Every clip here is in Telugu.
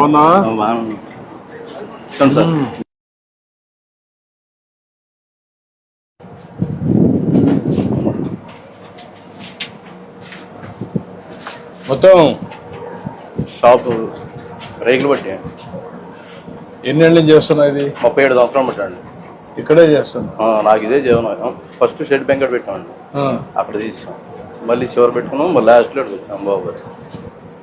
బాగున్నా. బాగుంది చూడండి సార్ మొత్తం షాపు రేకులు బట్టి ఎన్నేళ్ళ నుంచి చేస్తున్నా ఇది? ముప్పై ఏడు సంవత్సరాలు పెట్టండి. ఇక్కడే చేస్తున్నా. నాకు ఇదే జీవనం. ఫస్ట్ షెడ్ బెంకట్ పెట్టామండి. ఆ. అక్కడ తీసాం. మళ్ళీ చివరి పెట్టుకున్నాం మళ్ళీ లాస్ట్లో వచ్చాం బాబు.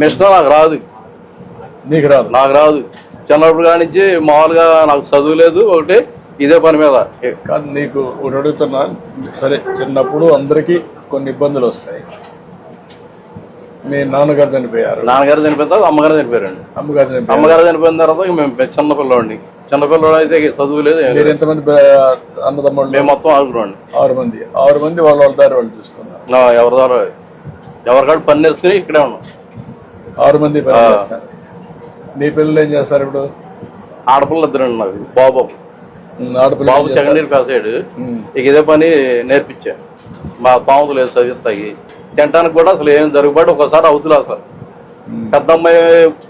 మిషన్ నాకు రాదు. నీకు రాదు. నాకు రాదు. చిన్నప్పుడు కాడి నుంచి మామూలుగా నాకు చదువు లేదు ఒకటి ఇదే పని మీద. కాదు నీకు ఒకటి అడుగుతున్నా. సరే చిన్నప్పుడు అందరికీ కొన్ని ఇబ్బందులు వస్తాయి. మీ నాన్నగారు చనిపోయారు. నాన్నగారు చనిపోయిన తర్వాత అమ్మగారు చనిపోయారండి. అమ్మగారు చనిపోయారు. అమ్మగారు చనిపోయిన తర్వాత మేము చిన్నపిల్లవాడిని చిన్నపిల్లవాడు అయితే చదువు లేదు మీరు. ఎంతమంది అన్నదమ్ముళ్ళు? మేము మొత్తం ఆగుతున్నాండి ఆరు మంది. ఆరు మంది వాళ్ళ వాళ్ళ దారి వాళ్ళు చూసుకున్నారు. నా ఎవరి ద్వారా ఎవరికాడు పని నేర్చుకుని ఇక్కడే ఉన్నాం. ఆరు మంది చేస్తారు. నీ పిల్లలు ఏం చేస్తారు ఇప్పుడు? ఆడపిల్ల ఇద్దరండి నాకు బాబు. ఆడపిల్ల బాబు సెకండ్ ఇయర్ పాస్ అయ్యాడు. ఇక ఇదే పని నేర్పించా. మా పాముతులు లేదు చదివిస్తాయి. తినడానికి కూడా అసలు ఏం జరుగుబాటు? ఒకసారి అవుతులే అసలు. పెద్ద అమ్మాయి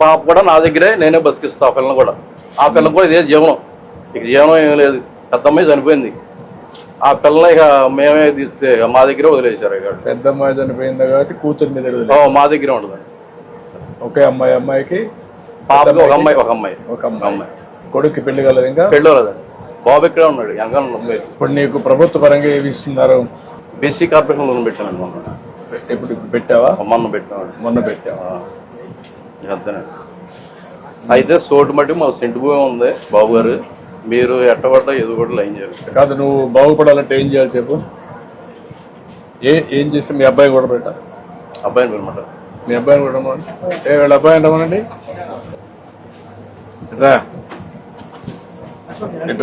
పాప కూడా నా దగ్గరే నేనే బతికిస్తా ఆ పిల్లని కూడా. ఆ పిల్ల కూడా ఇదే జీవనం. ఇక జీవనం ఏం లేదు. పెద్ద అమ్మాయి చనిపోయింది. ఆ పిల్లని ఇక మేమే తీస్తే ఇక మా దగ్గరే వదిలేశారు ఇక. పెద్ద అమ్మాయి చనిపోయింది కాబట్టి కూతురు మీద మా దగ్గరే ఉండదు. ఒకే అమ్మాయి అమ్మాయికి? పాపకి ఒక అమ్మాయి ఒక అమ్మాయి. ఒక అమ్మాయి. కొడుక్కి పెళ్ళి కలదు ఇంకా? పెళ్ళి లేదండి బాబు ఇక్కడే ఉన్నాడు ఇప్పుడు నీకు ప్రభుత్వ పరంగా ఏమి ఇస్తున్నారు? బీసీ కార్పొరేషన్ లోన్ పెట్టానండి మొన్న. ఇప్పుడు పెట్టావా? మొన్న పెట్టామండి. మొన్న పెట్టావా? అంతేనండి. అయితే సోటు మట్టి మా సెంటు భూమి ఉంది బాబు గారు. మీరు ఎట్టబడ్డా ఎదు కూడా లైన్ చేయాలి. కాదు నువ్వు బాగుపడాలంటే ఏం చేయాలి చెప్పు? ఏ ఏం చేస్తే మీ అబ్బాయి కూడా పెట్టా అబ్బాయిని అనమాట మీ అబ్బాయిని కూడా రమ్మనండి. ఏ వీళ్ళ అబ్బాయి రమ్మనండి. రా.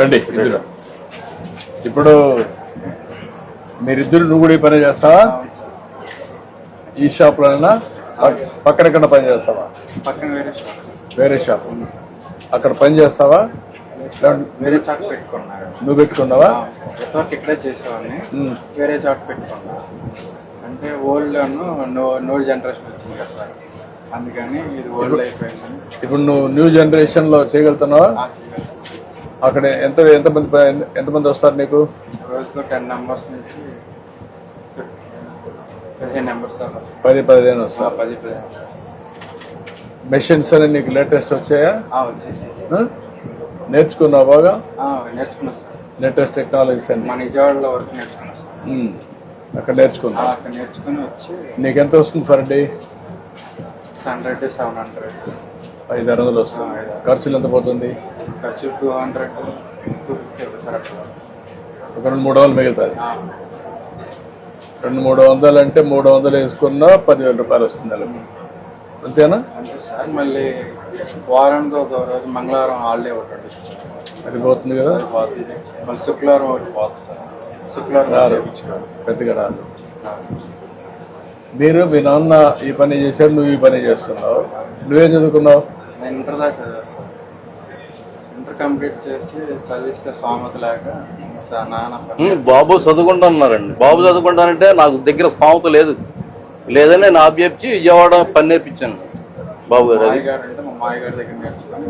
రండి ఇద్దరు. ఇప్పుడు మీరిద్దరు నువ్వు కూడా ఈ పని చేస్తావా? ఈ షాప్లోనైనా? పక్- పక్కన ఎక్కడ పని చేస్తావా? పక్కన వేరే షాప్. వేరే షాప్. అక్కడ పని చేస్తావా? వేరే చాట్ పెట్టుకున్నారు నువ్వు పెట్టుకున్నావా? ఇక్కడే చేసేవాడిని. వేరే చాట్ పెట్టుకున్నా అంటే ఓల్డ్ నో నో జనరేషన్ వచ్చింది కదా సార్. అందుకని ఇది ఓల్డ్ అయిపోయిందని. ఇప్పుడు నువ్వు న్యూ జనరేషన్లో చేయగలుగుతున్నావా. అక్కడ ఎంత ఎంతమంది ఎంతమంది వస్తారు నీకు? రోజుకు టెన్ నెంబర్స్ నుంచి పదిహేను నెంబర్స్. పది పదిహేను వస్తారు. పది పదిహేను. మెషిన్స్ అని నీకు లేటెస్ట్ వచ్చాయా? వచ్చేసి? నేర్చుకున్నావు బాగా? నేర్చుకున్నా సార్. లేటెస్ట్ టెక్నాలజీస్ అన్ని. మా నిజవాడలో వరకు నేర్చుకున్నా సార్. అక్కడ ఆ, నేర్చుకున్నావు అక్కడ నేర్చుకుని వచ్చి నీకు ఎంత వస్తుంది per day six hundred seven hundred ఐదు ఆరు వందలు వస్తుంది. ఖర్చులు ఎంత పోతుంది ఖర్చు two hundred two fifty sir అట్లా ఒక రెండు మూడు వందలు మిగులుతుంది. రెండు మూడు వందలు అంటే మూడు వందలు వేసుకున్నా పదివేల రూపాయలు వస్తుంది నెలకు. అంతేనా? అంతే సార్ మళ్ళీ వారానికి ఒక రోజు మంగళవారం హాలిడే ఒకటి. అది పోతుంది కదా? పోతుంది మళ్ళీ శుక్రవారం ఒకటి పోతుంది సార్. రాదు. పెద్దగా రాదు. మీరు మీ నాన్న ఈ పని చేశాడు నువ్వు ఈ పని చేస్తున్నావు. నువ్వేం చదువుకున్నావు? నేను ఇంటర్ దాకా ఇంటర్ కంప్లీట్ చేసి చదివిస్తే స్వామత లేక నాన్న బాబు చదువుకుంటున్నారండి. బాబు చదువుకుంటానంటే నాకు దగ్గర స్థామత లేదు. లేదని నేను ఆబ్జెప్చి విజయవాడ పని నేర్పించాను. బాబు గారు అంటే మా మాయ గారి దగ్గర నేర్చుకుని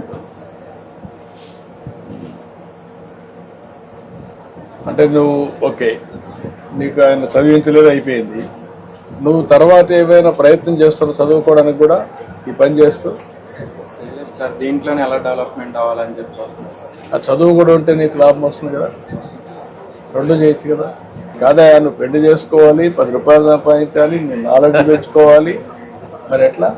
అంటే నువ్వు ఓకే నీకు ఆయన చదివించలేదు అయిపోయింది. నువ్వు తర్వాత ఏమైనా ప్రయత్నం చేస్తున్నావు చదువుకోవడానికి కూడా ఈ పని చేస్తూ? సార్ దీంట్లోనే ఎలా డెవలప్మెంట్ అవ్వాలని చెప్పి ఆ చదువు కూడా ఉంటే నీకు లాభం వస్తుంది కదా? రెండు చేయొచ్చు కదా? కాదా నువ్వు పెళ్ళి చేసుకోవాలి పది రూపాయలు సంపాదించాలి నీ నాలెడ్జ్ తెచ్చుకోవాలి మరి ఎట్లా?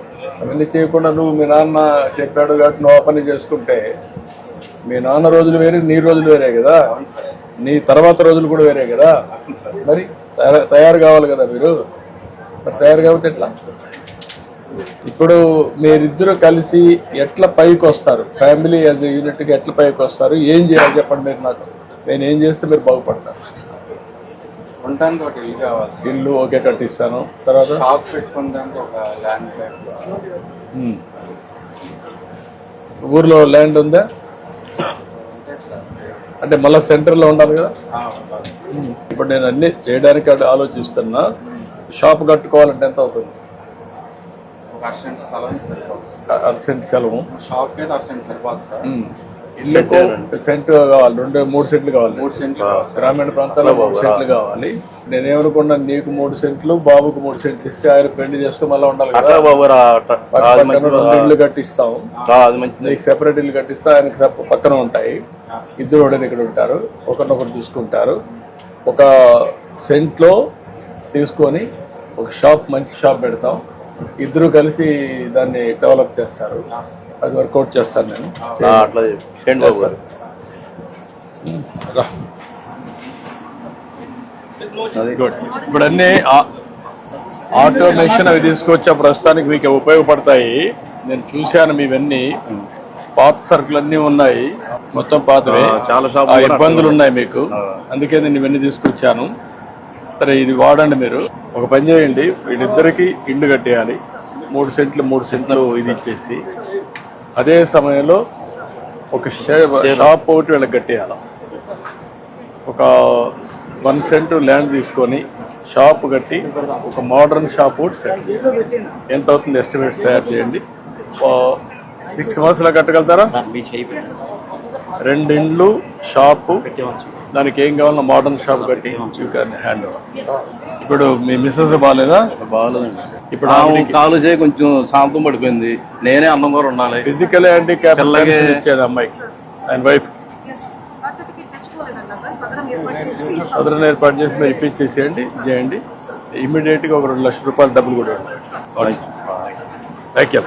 అవన్నీ చేయకుండా నువ్వు మీ నాన్న చెప్పాడు కాబట్టి నువ్వు ఆ పని చేసుకుంటే మీ నాన్న రోజులు వేరే నీ రోజులు వేరే కదా? నీ తర్వాత రోజులు కూడా వేరే కదా? మరి తయారు కావాలి కదా మీరు? మరి తయారు కాకపోతే ఎట్లా? ఇప్పుడు మీరిద్దరు కలిసి ఎట్లా పైకి వస్తారు? ఫ్యామిలీ యాజ్ యూనిట్గా ఎట్లా పైకి వస్తారు? ఏం చేయాలి చెప్పండి మీరు నాకు. నేను ఏం చేస్తే మీరు బాగుపడతారు? ఉండడానికి ఇల్లు కావాలి ఇల్లు ఓకే కట్టిస్తాను. తర్వాత? షాప్ పెట్టుకోవడానికి ఒక ల్యాండ్. ఊర్లో ల్యాండ్ ఉందా? అంటే మళ్ళీ సెంటర్లో ఉండాలి కదా. ఇప్పుడు నేను అన్ని చేయడానికి ఆలోచిస్తున్నా షాప్ కట్టుకోవాలంటే ఎంత అవుతుంది? ఒక అర్సెంట్ స్థలం సెలవు షాప్కి అయితే అర్సెంట్ సరిపోదు సెంట్ కావాలి రెండు మూడు సెంట్లు కావాలి. మూడు సెంట్లు గ్రామీణ ప్రాంతాల్లో మూడు సెంట్లు కావాలి. నేనేమనుకున్నా నీకు మూడు సెంట్లు బాబుకు మూడు సెంట్లు ఇస్తే ఆయన పెళ్ళి చేసుకుని మళ్ళీ ఉండాలి కదా. బాబు ఇల్లు కట్టిస్తాం. నీకు సెపరేట్ ఇల్లు కట్టిస్తే ఆయనకి సెప- పక్కన ఉంటాయి. ఇద్దరు ఒకటి ఇక్కడ ఉంటారు. ఒకరినొకరు చూసుకుంటారు. ఒక సెంట్లో తీసుకొని ఒక షాప్ మంచి షాప్ పెడతాం. ఇద్దరు కలిసి దాన్ని డెవలప్ చేస్తారు. అది వర్కౌట్ చేస్తాను నేను. అట్లా చేయండి బాబు గారు. రా. గుడ్ ఇప్పుడు అన్ని ఆటోమేషన్ అవి తీసుకొచ్చా ప్రస్తుతానికి మీకు ఉపయోగపడతాయి. నేను చూశాను మీవన్నీ. పాత సరుకులు అన్నీ ఉన్నాయి. మొత్తం పాతవే. చాలా ఇబ్బందులు ఉన్నాయి మీకు. అందుకే నేను ఇవన్నీ తీసుకొచ్చాను. సరే ఇది వాడండి మీరు. ఒక పని చేయండి. వీళ్ళిద్దరికి ఇల్లు కట్టేయాలి. మూడు సెంట్లు మూడు సెంట్లు ఇది ఇచ్చేసి. అదే సమయంలో ఒక షాప్ ఒకటి వీళ్ళకి కట్టేయాలి ఒక వన్ సెంట్ ల్యాండ్ తీసుకొని షాప్ కట్టి ఒక మోడర్న్ షాప్ ఒకటి సెట్ చేయాలి. ఎంత అవుతుంది ఎస్టిమేట్స్ తయారు చేయండి? సిక్స్ మంత్స్లో కట్టగలుగుతారా? రెండు ఇండ్లు షాపు దానికి ఏం కావాలన్నా మోడర్న్ షాప్ కట్టి యూ క్యాన్ హ్యాండ్ ఓవర్ ఇప్పుడు మీ మిస్సెస్ బాగాలేదా బాగాలేదండి. ఇప్పుడు ఆమె కాలు చేయి కొంచెం శాంతం పడిపోయింది. నేనే అన్నం కూడా ఉండాలి. ఫిజికల్ హ్యాండిక్యాప్ ఇచ్చేది అమ్మాయికి. ఆయన వైఫ్ సర్టిఫికేట్ తెచ్చుకోలేదన్న సార్? సదరం ఏర్పాటు చేసి ఇప్పించేసేయండి చేయండి. ఇమీడియట్గా ఒక రెండు లక్షల రూపాయల డబ్బులు కూడా థ్యాంక్ యూ